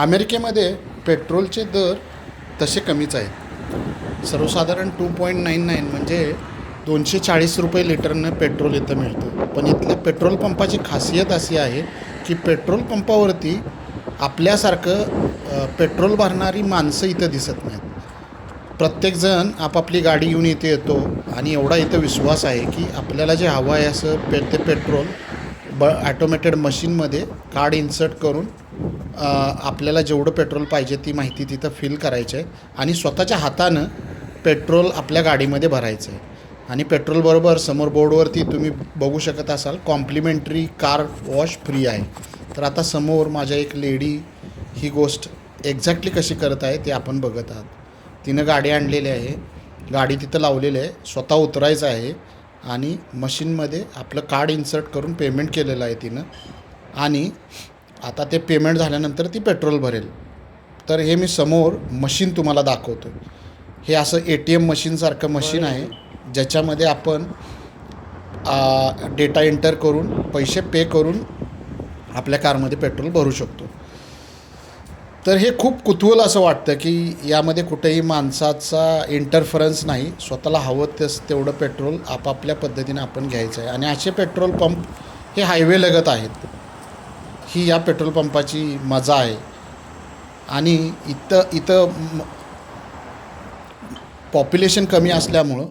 अमेरिकेमध्ये पेट्रोलचे दर तसे कमीच आहेत. सर्वसाधारण टू पॉईंट नाईन नाईन म्हणजे दोनशे चाळीस रुपये लिटरनं पेट्रोल इथं मिळतं. पण इथल्या पेट्रोल पंपाची खासियत अशी आहे की पेट्रोल पंपावरती आपल्यासारखं पेट्रोल भरणारी माणसं इथं दिसत नाहीत. प्रत्येकजण आपापली गाडी घेऊन इथे येतो आणि एवढा इथं विश्वास आहे की आपल्याला जे हवं आहे असं पे ते पेट्रोल ब ॲटोमॅटेड मशीनमध्ये कार्ड इन्सर्ट करून आपल्याला जेवढं पेट्रोल पाहिजे ती माहिती तिथं फिल करायची आहे. आणि स्वतःच्या हातानं पेट्रोल आपल्या गाडीमध्ये भरायचं आहे. आणि पेट्रोलबरोबर समोर बोर्डवरती तुम्ही बघू शकत असाल कॉम्प्लिमेंटरी कार वॉश फ्री आहे. तर आता समोर माझ्या एक लेडी ही गोष्ट एक्झॅक्टली कशी करत आहे ते आपण बघत आहात. तिनं गाडी आणलेली आहे. गाडी तिथं लावलेली आहे. स्वतः उतरायचं आहे. आणि मशीनमध्ये आपलं कार्ड इन्सर्ट करून पेमेंट केलेलं आहे तिनं. आणि आता ते पेमेंट झाल्यानंतर ती पेट्रोल भरेल. तर हे मी समोर मशीन तुम्हाला दाखवतो हे असं ए टी एम मशीनसारखं मशीन आहे ज्याच्यामध्ये आपण डेटा एंटर करून पैसे पे करून आपल्या कारमध्ये पेट्रोल भरू शकतो. तर हे खूप कुतूहल असं वाटतं की यामध्ये कुठेही माणसाचा इंटरफरन्स नाही. स्वतःला हवं तेच तेवढं पेट्रोल आपापल्या पद्धतीने आपण घ्यायचं आहे. आणि असे पेट्रोल पंप हे हायवे लगत आहेत. ही या पेट्रोल पंपाची मजा आहे. आणि इथं इथं पॉप्युलेशन कमी असल्यामुळं